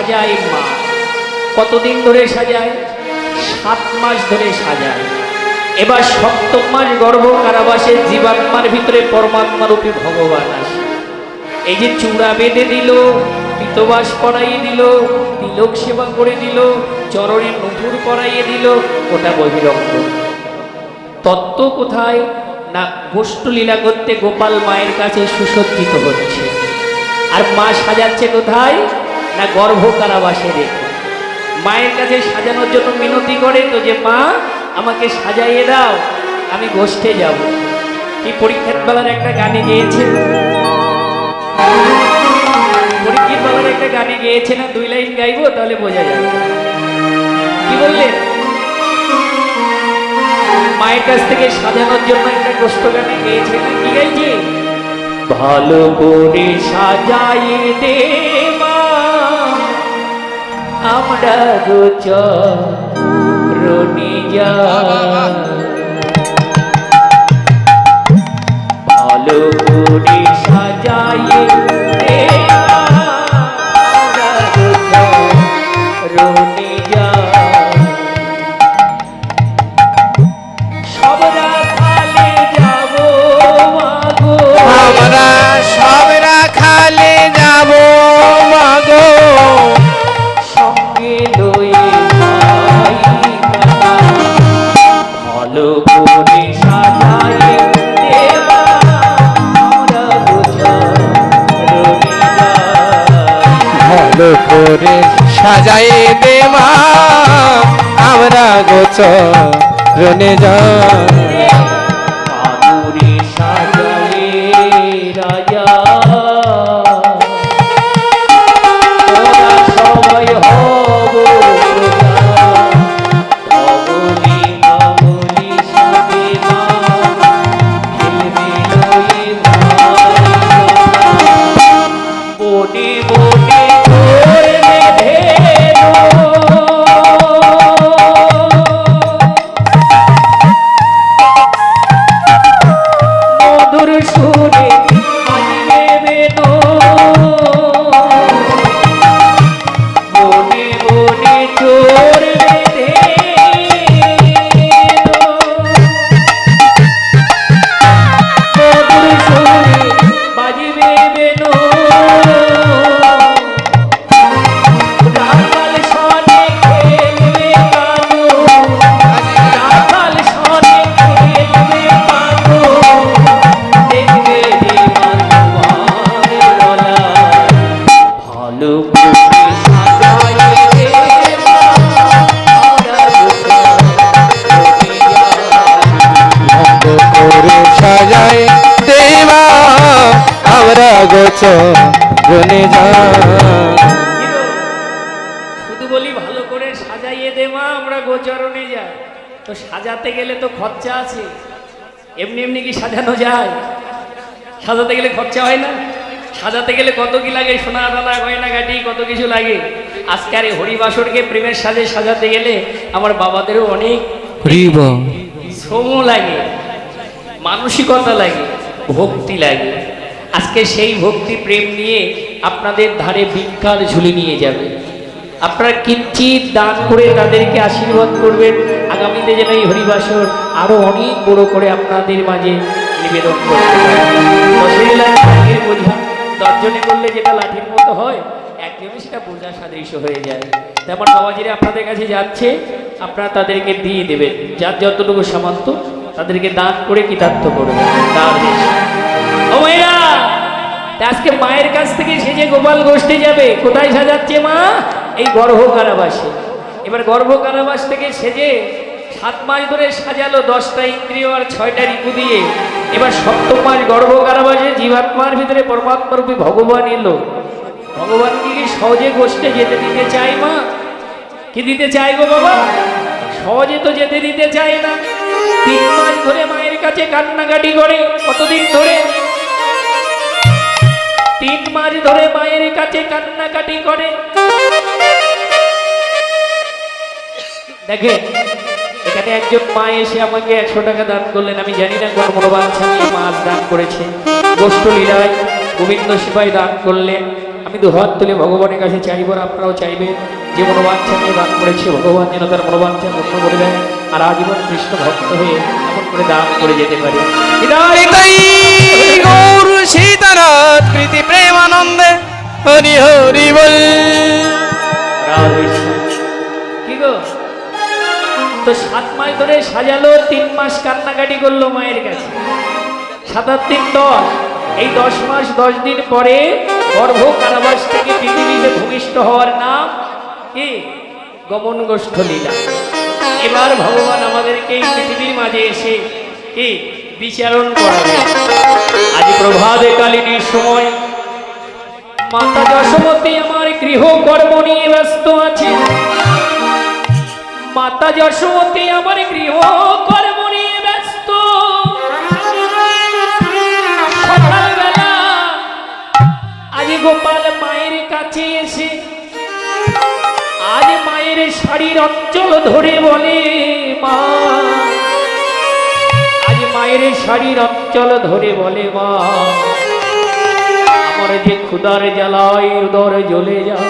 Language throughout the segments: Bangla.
সাজায় মা। কতদিন ধরে সাজায়? সাত মাস ধরে সাজায়। এবার সপ্তম মাস গর্ভ কারাবাসে জীবাত্মার ভিতরে পরমাত্মা রূপী ভগবান আসে। এই যে চূড়া বেঁধে দিল, পিতবাস পরাইয়ে দিল, তিলক সেবা করে দিল, চরণে নুপুর করাইয়ে দিল, ওটা বহিরঙ্গ। তত্ত্ব কোথায়? না গোষ্ঠ লীলা করতে গোপাল মায়ের কাছে সুসজ্জিত হচ্ছে। আর মা সাজাচ্ছে কোথায়? না গর্ভ কারাবাসে রেখে মায়ের কাছে সাজানোর জন্য মিনতি করে তো যে, মা, আমাকে সাজাইয়ে দাও, আমি গোষ্ঠে যাব। এই পরীক্ষার বেলার একটা গানে গেয়েছে। পরীক্ষিত বেলার একটা গানে গেয়েছে না, দুই লাইন গাইবো, তাহলে বোঝা যাবে। কি বললেন মায়ের কাছ থেকে সাজানোর জন্য একটা কষ্ট গানে গেয়েছে না, কি গাইছে? ভালো করে সাজাই দে আমরা গোচরণে যা ভালো করে সাজাই দে মা আমরা গোছ রনে শুধু বলি ভালো করে সাজাইয়ে দে মা আমরা গোচরণে যাই। তো সাজাতে গেলে তো খরচা আছে। এমনি এমনি কি সাজানো যায়? সাজাতে গেলে খরচা হয় না? সাজাতে গেলে কত কি লাগে? সোনা দানা গয়না গাটি কত কিছু লাগে? আজকে আর হরিবাসরকে প্রেমের সাজে সাজাতে গেলে আমার বাবাদেরও অনেক হরিব। শ্রম লাগে মানসিকতা লাগে ভক্তি লাগে। আজকে সেই ভক্তি প্রেম নিয়ে আপনাদের ধারে ভিক্ষার ঝুলি নিয়ে যাবে। আপনারা কিঞ্চিত দান করে তাদেরকে আশীর্বাদ করবেন। আগামীতে যেন এই হরিবাসর আরও অনেক বড় করে আপনাদের মাঝে নিবেদন লাঠির বোঝা। দশজনে করলে যেটা লাঠির মতো হয়, একজনে সেটা বোঝা সাদৃশ্য হয়ে যায়। তেমন বাবাজিরা আপনাদের কাছে যাচ্ছে, আপনারা তাদেরকে দিয়ে দেবেন। যার যতটুকু সামর্থ্য, তাদেরকে দান করে কৃতার্থ করবেন। তার আজকে মায়ের কাছ থেকে সেজে গোপাল গোষ্ঠী যাবে, কোথায় সাজাচ্ছে মা? এই গর্ভ কারাবাসে এবার গর্ভ কারাবাস থেকে সেজে সাত মাস ধরে সাজালো, দশটা ইন্দ্রিয় আর ছয়টা ঋতু দিয়ে, এবার সপ্তম মাস গর্ভ কারাবাসে জীবাত্মার ভিতরে পরমাত্মা রূপী ভগবান এলো। ভগবান কি সহজে গোষ্ঠে যেতে দিতে চাই মা? কি দিতে চাই গো বাবা? সহজে তো যেতে দিতে চায় না। তিন মাস ধরে মায়ের কাছে কান্নাকাটি করে, কতদিন ধরে তিন মাস ধরে মায়ের কাছে কান্নাকাটি করে। দেখেন এখানে একজন মা এসে আমাকে একশো টাকা দান করলেন। আমি জানি না কোন মনোবাঞ্ছা নিয়ে মাছ দান করেছে। গোষ্ঠ লীলায় গোবিন্দ সিপাই দান করলেন। আমি দু হাত তুলে ভগবানের কাছে চাইব আপনারাও চাইবেন। যে মনোবাঞ্ছা নিয়ে দান করেছে ভগবান যেন তার মনোবাঞ্ছা পূর্ণ করে দেয় আর আজীবন কৃষ্ণ ভক্ত হয়ে এমন করে দান করে যেতে পারে। প্রীতি প্রেমানন্দে হরি হরি বল। তো সাত মাস ধরে সাজালো, তিন মাস কান্নাকাটি করল মায়ের কাছে। সাত আট তিন দশ। এই দশ মাস, দশ দিন পরে গর্ভ কারাবাস থেকে পৃথিবীতে ভূমিষ্ঠ হওয়ার নাম কি? গমন গোষ্ঠ লীলা। এবার ভগবান আমাদেরকে এই পৃথিবীর মাঝে এসে কি? বিচারণ করাবে। আজ প্রভাতে কালিনীর সময় মাতা যশোমতী, আমার গৃহ কর্ম নিয়ে ব্যস্ত আছে। মাতা যশোমতী, আমার গৃহ কর্ম নিয়ে ব্যস্ত সকালবেলা আজ গোপাল মায়ের কাছে এসে, আজ মায়ের শাড়ির অঞ্চল ধরে বলে, মা, আজ মায়ের শাড়ির অঞ্চল ধরে বলে, মা আমার যে ক্ষুদার জ্বালায় উদর জ্বলে যায়।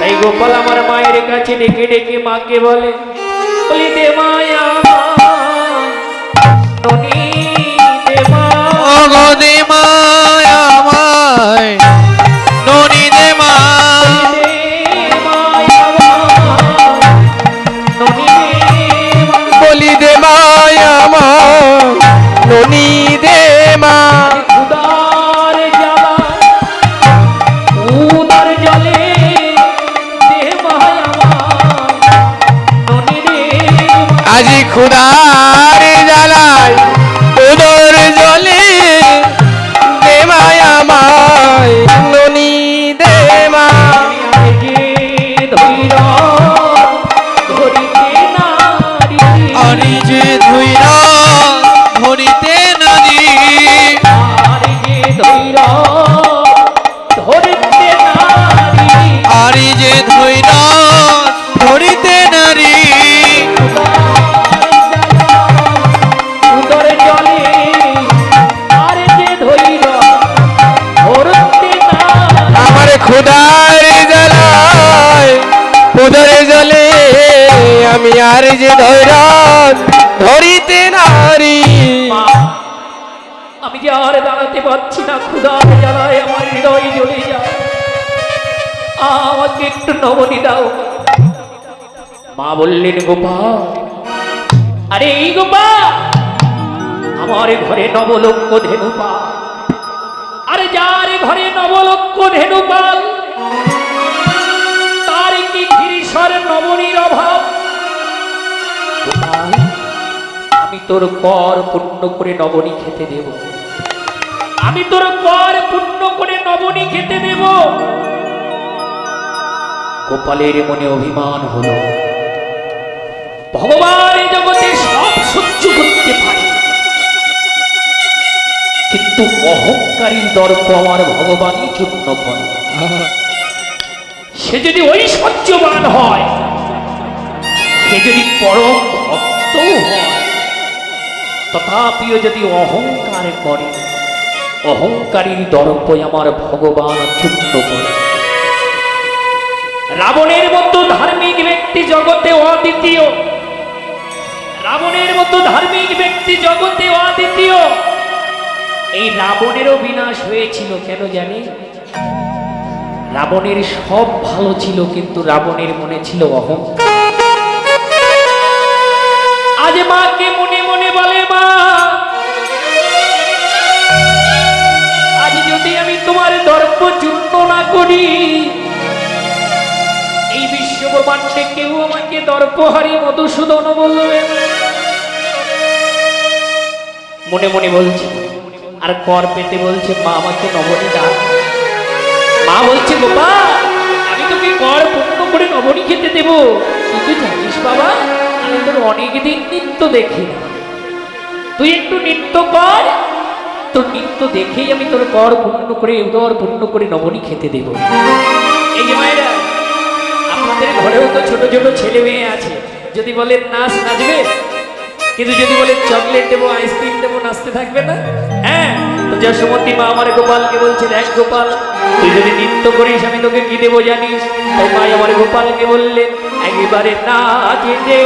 তাই গোপাল আমার মায়ের কাছে ডেকে ডেকে মাকে বলে বলি দে মায়া ননি দে মা। অগদে মায় ননি দে মা। দে মায়া দে মা। বলি দে মায় আমায় ননি দে যে ধৈর ধরিতে নারী। আমি যে আর দাঁড়াতে পারছি না, ক্ষুধার জ্বালায় আমার হৃদয় জ্বলে যায়। আমাকে একটু নবনি দাও। মা বললেন, গোপাল। আরে এই গোপাল, আমার ঘরে নবলক্ষ ধেনু পা আরে যার ঘরে নবলক্ষ ধেনু পাল তার কি গিরিশ্বর নবনীর অভাব? আমি তোর কর পূর্ণ করে নবনী খেতে দেব। আমি তোর কর পূর্ণ করে নবনী খেতে দেব। গোপালের মনে অভিমান হলো। ভগবান এই জগতে সব সহ্য করতে পারে। কিন্তু অহংকারীর দর্প আমার ভগবানই চূর্ণ করে। সে যদি ঐশ্বর্যবান হয়, সে যদি পরম ভক্তও হয় তথাপিও যদি অহংকার করে অহংকারীর দর্প আমার ভগবান চূর্ণ করে। রাবণের মতো ধার্মিক ব্যক্তি জগতে অদ্বিতীয়। রাবণের মতো ধার্মিক ব্যক্তি জগতে অদ্বিতীয়। এই রাবণেরও বিনাশ হয়েছিল কেন জানি? রাবণের সব ভালো ছিল, কিন্তু রাবণের মনে ছিল অহংকার। না এই বিশ্ব ব্রহ্মাণ্ডে কেউ আমাকে দর্পহারি মধুসূদন বলবে? মনে মনে বলছে, আর কর পেতে বলছে, মা আমাকে নবনী দাও মা বলছে গোপাল আমি তোকে কর পূর্ণ করে নবনী খেতে দেব। তুই জানিস বাবা, আমি তোর অনেক দিন নৃত্য দেখি তুই একটু নৃত্য কর তোর নৃত্য দেখেই আমি তোর কর পূর্ণ করে, উদর পূর্ণ করে নবনী খেতে দেব। এই যে মায়েরা, আপনাদের ঘরেও তো ছোট ছোট ছেলে মেয়ে আছে। যদি বলেন নাচ নাচবে, কিন্তু যদি বলে চকলেট দেবো, আইসক্রিম দেবো, নাচতে থাকবে না? হ্যাঁ যশোমতী মা আমার গোপালকে বলছে, দেখ গোপাল, তুই যদি নৃত্য করিস, আমি তোকে কি দেবো জানিস? তাই মাই আমার গোপালকে বললেন, একেবারে না যেতে